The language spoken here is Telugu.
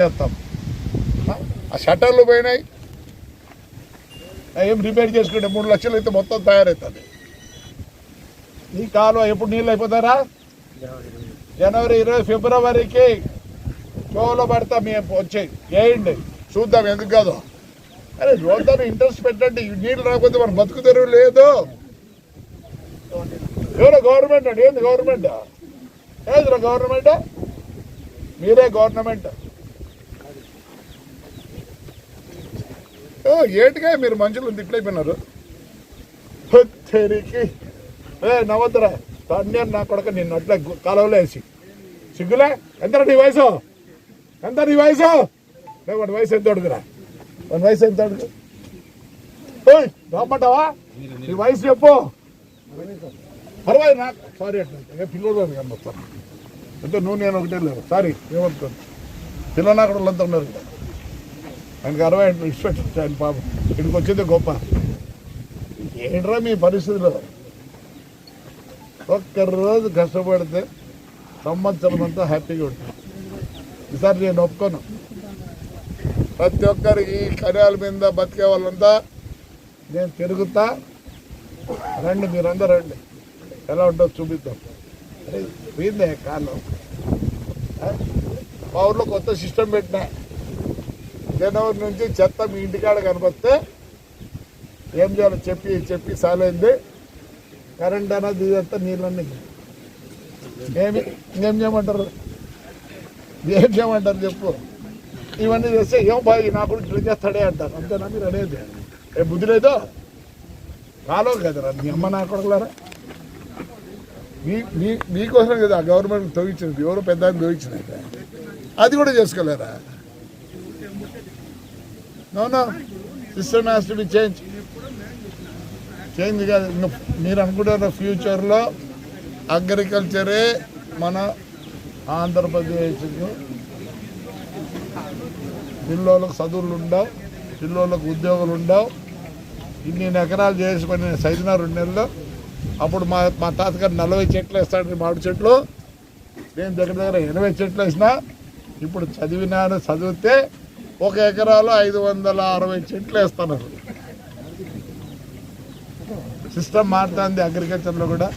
చేస్తాం. ఆ షట్టర్లు పోయినాయి. ఏం రిపేర్ చేసుకుంటే మూడు లక్షలు అయితే మొత్తం తయారవుతుంది ఈ కాలువ ఎప్పుడు నీళ్ళు అయిపోతారా? జనవరి ఇరవై ఫిబ్రవరికి షోలో పడతా మేము వచ్చాయి. వేయండి చూద్దాం ఎందుకు కాదు. అరే చూద్దాం ఇంట్రెస్ట్ పెట్టండి. నీళ్ళు రాకపోతే మనం బతుకు తెరువు లేదు. ఎవరో గవర్నమెంట్ అండి? ఏంది గవర్నమెంట్ ఏదిరా గవర్నమెంట్ మీరే గవర్నమెంట్ ఏటిగా మీరు మనుషులు తిట్లయిపోయినారు తెరికి ఏ నవద్దురా తండ్రి నా కొడక నిన్ను అట్లా కాలువలో వేసి. సిగ్గులే? ఎంత నీ వయసు? ఎంత నీ వయసు? లే, వాడి వయసు ఎంత అడుగురా వాడి వయసు ఎంత అడుగు ఓయ్ రమ్మంటావా నీ వయసు చెప్పు. పర్వాలేదు నాకు సారీ అట్లా. పిల్లలు కనొస్తాను అంటే నువ్వు నేను ఒకటే లేదు. సారీ ఏమనుకోను. పిల్లలు అక్కడ వాళ్ళంతా ఉన్నారు ఆయనకు అరవై ఇన్స్పెక్టర్ ఆయన పాపం. ఇక్కడికి వచ్చింది గొప్ప. ఏంట్రా మీ పరిస్థితిలో? ఒక్కరోజు కష్టపడితే సంవత్సరం అంతా హ్యాపీగా ఉంటుంది ఈసారి నేను ఒప్పుకోను. ప్రతి ఒక్కరికి ఈ కర్యాల మీద బతికే వాళ్ళంతా నేను తిరుగుతా. రండి మీరందరూ రండి. ఎలా ఉంటుందో చూపిద్దాం. పోయిందే కాలం. మా ఊర్లో కొత్త సిస్టమ్ పెట్టినా. జనవరి నుంచి చెత్త మీ ఇంటికాడ కనిపిస్తే ఏం చేయాలో? చెప్పి చెప్పి సాలైంది. కరెంట్ అన్నది ఇదంతా నీళ్ళన్నీ ఏమి ఏం చేయమంటారు? ఏం చేయమంటారు చెప్పు. ఇవన్నీ చేస్తే ఏం బాయ్ నా కూడా ఇట్లా చేస్తాడే అంటారు. అంతేనా? మీరు అనేది. ఏ బుద్ధి లేదో? కాలో కదరా మీ అమ్మ నా కొడకలారా? మీ మీ మీకోసం కదా ఆ గవర్నమెంట్ తోగించినది ఎవరో పెద్ద ఆయన అది కూడా చేసుకోలేరా? No no system has to be change change కాదు. మీరు అనుకుంటారు ఫ్యూచర్లో అగ్రికల్చరే మన ఆంధ్రప్రదేశ్ పిల్లోళ్ళకు చదువులు ఉండవు పిల్లోళ్ళకు ఉద్యోగాలు ఉండవు. ఇన్ని ఎకరాలు చేసుకుని సైజున రెండు నెలలు. అప్పుడు మా మా తాతగారు నలభై చెట్లు వేస్తాడు మామిడి చెట్లు. నేను దగ్గర దగ్గర ఎనభై చెట్లు వేసిన ఇప్పుడు చదివినాను చదివితే ఒక ఎకరాలో ఐదు వందల అరవై చెట్లు వేస్తున్నారు. సిస్టమ్ మారుతుంది అగ్రికల్చర్లో కూడా.